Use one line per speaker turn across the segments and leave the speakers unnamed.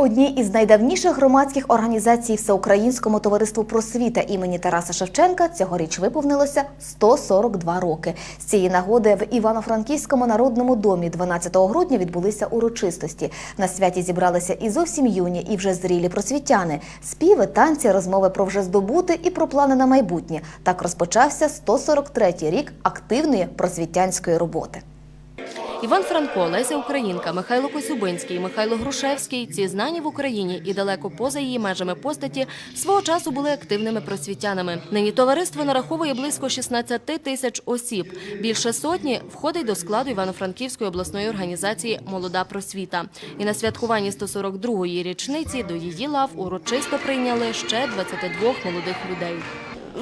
Одній із найдавніших громадських організацій Всеукраїнському товариству просвіта імені Тараса Шевченка цьогоріч виповнилося 142 роки. З цієї нагоди в Івано-Франківському народному домі 12 грудня відбулися урочистості. На святі зібралися і зовсім юні, і вже зрілі просвітяни. Співи, танці, розмови про вже здобути і про плани на майбутнє. Так розпочався 143-й рік активної просвітянської роботи.
Іван Франко, Леся Українка, Михайло Косюбинський, Михайло Грушевський ці знані в Україні і далеко поза її межами постаті свого часу були активними просвітянами. Нині товариство нараховує близько 16 тисяч осіб. Більше сотні входить до складу Івано-Франківської обласної організації Молода просвіта. І на святкуванні 142-ї річниці до її лав урочисто прийняли ще 22 молодих людей.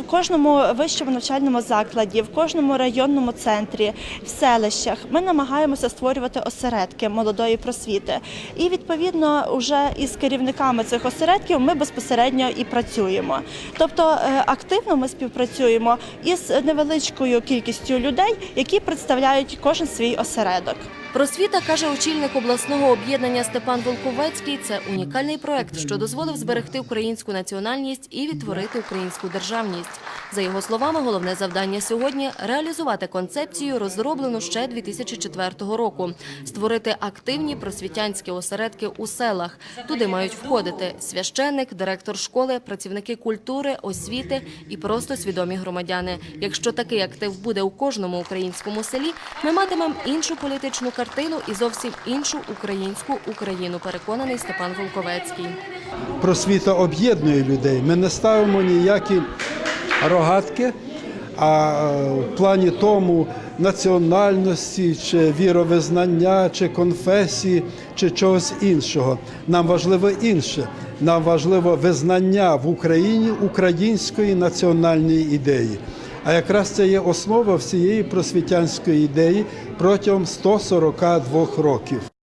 В кожному вищому навчальному закладі, в кожному районному центрі, в селищах ми намагаємося створювати осередки молодої просвіти. І відповідно, вже із керівниками цих осередків ми безпосередньо і працюємо. Тобто е, активно ми співпрацюємо із невеличкою кількістю людей, які представляють кожен свій осередок.
Просвіта каже очільник обласного об'єднання Степан Волковецький. Це унікальний проект, що дозволив зберегти українську національність і відтворити українську державність. За його словами, головне завдання сьогодні реалізувати концепцію, розроблену ще 2004 року, створити активні просвітянські осередки у селах. Туди мають входити священник, директор школи, працівники культури, освіти і просто свідомі громадяни. Якщо такий актив буде у кожному українському селі, ми матимемо іншу політичну картину і зовсім іншу українську Україну. Переконаний Степан Волковецький.
просвіта об'єднує людей. Ми не ставимо ніякі рогатки, а е, в плані тому національності, чи віровизнання, чи конфесії, чи чогось іншого. Нам важливо інше. Нам важливо визнання в Україні української національної ідеї. А якраз це є основа всієї просвітянської ідеї протягом 142 років.